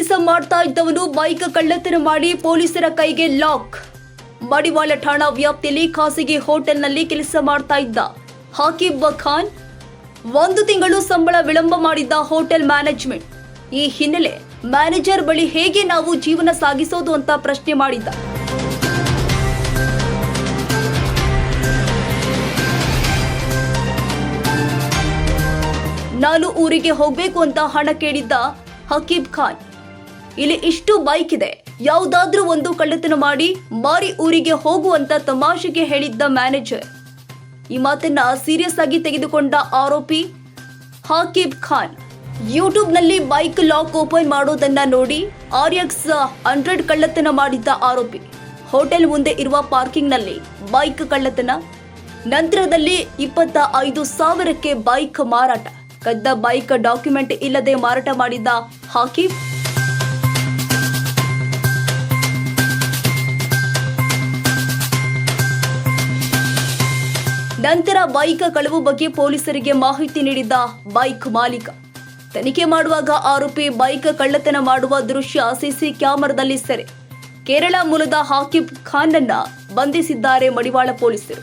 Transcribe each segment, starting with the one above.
ಕೆಲಸ ಮಾಡ್ತಾ ಇದ್ದವನು ಬೈಕ್ ಕಳ್ಳತನ ಮಾಡಿ ಪೊಲೀಸರ ಕೈಗೆ ಲಾಕ್. ಮಡಿವಾಳ ಠಾಣಾ ವ್ಯಾಪ್ತಿಯಲ್ಲಿ ಖಾಸಗಿ ಹೋಟೆಲ್ನಲ್ಲಿ ಕೆಲಸ ಮಾಡ್ತಾ ಇದ್ದ ಹಾಕಿಬ್ ಖಾನ್. ಒಂದು ತಿಂಗಳು ಸಂಬಳ ವಿಳಂಬ ಮಾಡಿದ್ದ ಹೋಟೆಲ್ ಮ್ಯಾನೇಜ್ಮೆಂಟ್. ಈ ಹಿನ್ನೆಲೆ ಮ್ಯಾನೇಜರ್ ಬಳಿ ಹೇಗೆ ನಾವು ಜೀವನ ಸಾಗಿಸೋದು ಅಂತ ಪ್ರಶ್ನೆ ಮಾಡಿದ್ದ. ನಾನು ಊರಿಗೆ ಹೋಗ್ಬೇಕು ಅಂತ ಹಣ ಕೇಳಿದ್ದ ಹಕೀಬ್ ಖಾನ್. ಇಲ್ಲಿ ಇಷ್ಟು ಬೈಕ್ ಇದೆ. ಯಾವುದಾದ್ರೂ ಒಂದು ಕಳ್ಳತನ ಮಾಡಿ ಮಾರಿ ಊರಿಗೆ ಹೋಗುವಂತ ತಮಾಷೆಗೆ ಹೇಳಿದ್ದ ಮ್ಯಾನೇಜರ್. ಈ ಮಾತನ್ನ ಸೀರಿಯಸ್ ಆಗಿ ತೆಗೆದುಕೊಂಡ ಆರೋಪಿ ಹಾಕಿಬ್ ಖಾನ್. ಯೂಟ್ಯೂಬ್ನಲ್ಲಿ ಬೈಕ್ ಲಾಕ್ ಓಪನ್ ಮಾಡೋದನ್ನ ನೋಡಿ ಆರ್ಎಕ್ಸ್ ಹಂಡ್ರೆಡ್ ಕಳ್ಳತನ ಮಾಡಿದ್ದ ಆರೋಪಿ. ಹೋಟೆಲ್ ಮುಂದೆ ಇರುವ ಪಾರ್ಕಿಂಗ್ನಲ್ಲಿ ಬೈಕ್ ಕಳ್ಳತನ. ನಂತರದಲ್ಲಿ ಇಪ್ಪತ್ತ ಐದು ಸಾವಿರಕ್ಕೆ ಬೈಕ್ ಮಾರಾಟ. ಕದ್ದ ಬೈಕ್ ಡಾಕ್ಯುಮೆಂಟ್ ಇಲ್ಲದೆ ಮಾರಾಟ ಮಾಡಿದ್ದ ಹಾಕಿಬ್. ನಂತರ ಬೈಕ್ ಕಳವು ಬಗ್ಗೆ ಪೊಲೀಸರಿಗೆ ಮಾಹಿತಿ ನೀಡಿದ್ದ ಬೈಕ್ ಮಾಲೀಕ. ತನಿಖೆ ಮಾಡುವಾಗ ಆರೋಪಿ ಬೈಕ್ ಕಳ್ಳತನ ಮಾಡುವ ದೃಶ್ಯ ಸಿಸಿ ಕ್ಯಾಮೆರಾದಲ್ಲಿ ಸೆರೆ. ಕೇರಳ ಮೂಲದ ಹಾಕಿಬ್ ಖಾನ್ ಖಾನ್ನನ್ನ ಬಂಧಿಸಿದ್ದಾರೆ ಮಡಿವಾಳ ಪೊಲೀಸರು.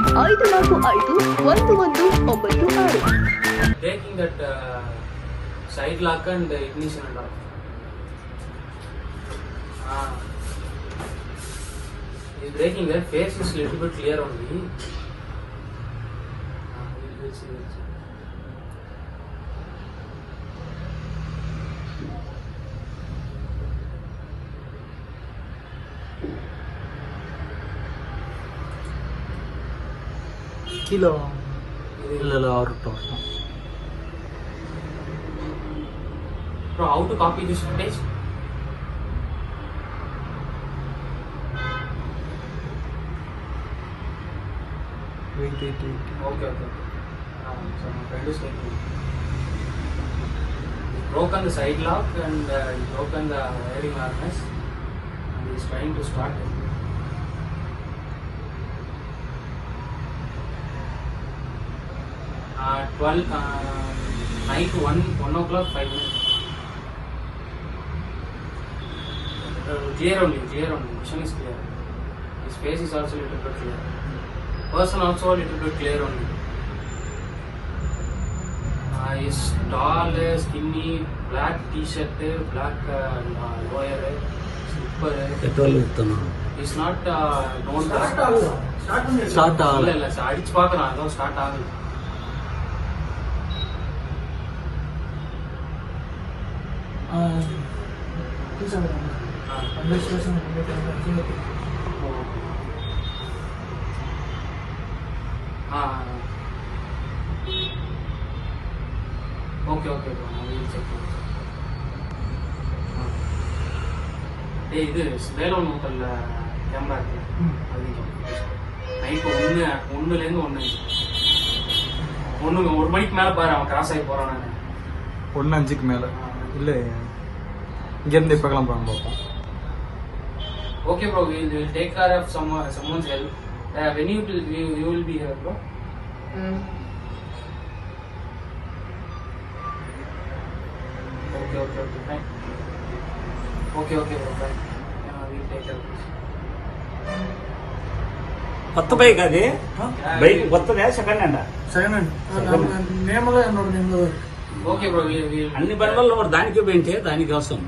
ಐದು ನಾಲ್ಕು ಐದು ಒಂದು ಒಂದು ಒಂಬತ್ತು ಆರು breaking that uh, side lock and the ignition and all. Ah. He's breaking that face is kilo இல்ல ஆகட்டும் Bro, how to copy this footage? Wait, wait, wait. Okay, okay. Um, so my friend is like, he broke the side lock and uh, broke the wiring harness he is trying to start. Twelve night one one o'clock five clear only clear only mission is clear ఈ space is also little bit clear person also little bit clear only is tall skinny black T-shirt black lower slipper petrol வித்தணும் is not known start ஆகல start ஆகல இல்ல இல்ல அடிச்சு பாக்குறான் அதான் start ஆகல okay okay check இது வேலூர் ஹோட்டல்ல கேமரா இருக்குல்ல அது நைட்டு ஒன்று ஒன்றுலேருந்து ஒன்று ஒன்று ஒரு மணிக்கு மேலே பாரு அவன் கிராஸ் ஆகி போகிறான் நான் ஒன்று அஞ்சுக்கு மேலே இல்லை இங்கேருந்து இப்போ கிளம்புறாங்க பார்ப்போம் Okay, bro. We'll, we'll take care of some someone's help. Uh, when you will you, you will be here, bro? Okay, okay, okay, fine. Okay, okay, bro, fine. Yeah, we'll take care of this. కొత్త bike అది bike కొత్తదే second hand second hand నేమలో என்னோட நேம்ல Okay, bro. We'll, we'll అన్ని బండ్లలో మరి దానికి పోయింటే దానికి అవసరం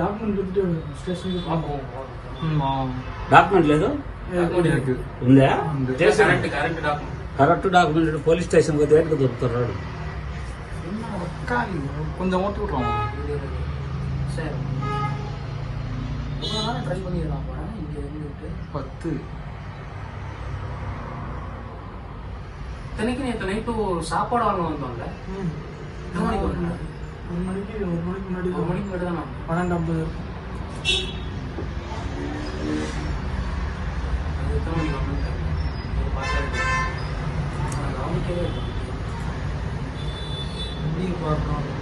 டாக்குமெண்ட் கொடுத்துட்டு ஸ்டேஷனுக்கு பார்ப்போம். డాక్యుమెంట్ లేదు இருக்கு ఉందా ఉంది. Current, current document. Correct document police station పోతే ఎక్కడ దొరుకుతారు காலி கொஞ்சம் ஓட்டி விட்றோம் சரி. ரொம்ப நேரம் try பண்ணிடலாம் போல, இங்க இருந்துட்டு. பத்து இத்தனைக்கு நேற்று நைட்டு சாப்பாடு வாங்க வந்தோம்ல. ம். எத்தனை மணிக்கு வந்தீங்க? ஒரு மணிக்கு ஒரு மணிக்கு முன்னாடி ஒரு மணிக்கு முன்னாடி தான் நான் பன்னெண்டு ஐம்பது. அது எத்தனை மணிக்கு தெரியல. ஒரு பாஸ் ஆகிட்டு நான் கவனிக்கவே இல்லை. எப்படி பார்க்கணும்?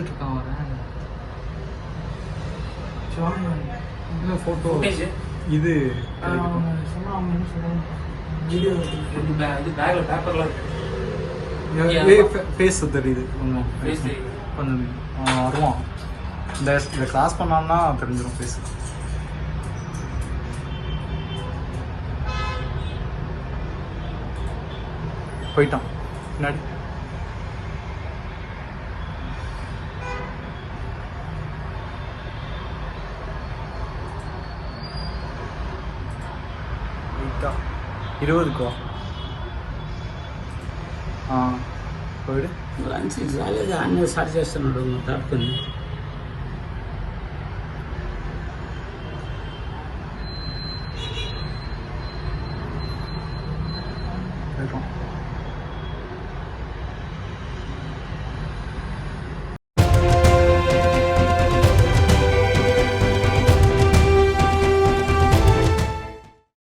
இருக்கான் அவன். இல்லை ஃபோட்டோ ஃபுட்டேஜ் இது சொன்னா அவங்க என்ன சொல்றாங்க வீடியோ இது bag- இது பேக்ல பேப்பர்லாம் இருக்கு. ஃபேஸ் தெரியுது கொஞ்சம். கொஞ்சம் வருவான். இந்த இதை கிராஸ் பண்ணான்னா தெரிஞ்சிடும் ஃபேஸ் போயிட்டான். பின்னாடி. இருக்கா இருபதுக்கோ పోయాడు లంచ్ రాలేదు అన్నీ సరి చేస్తున్నాడు తప్పుకుంది Thank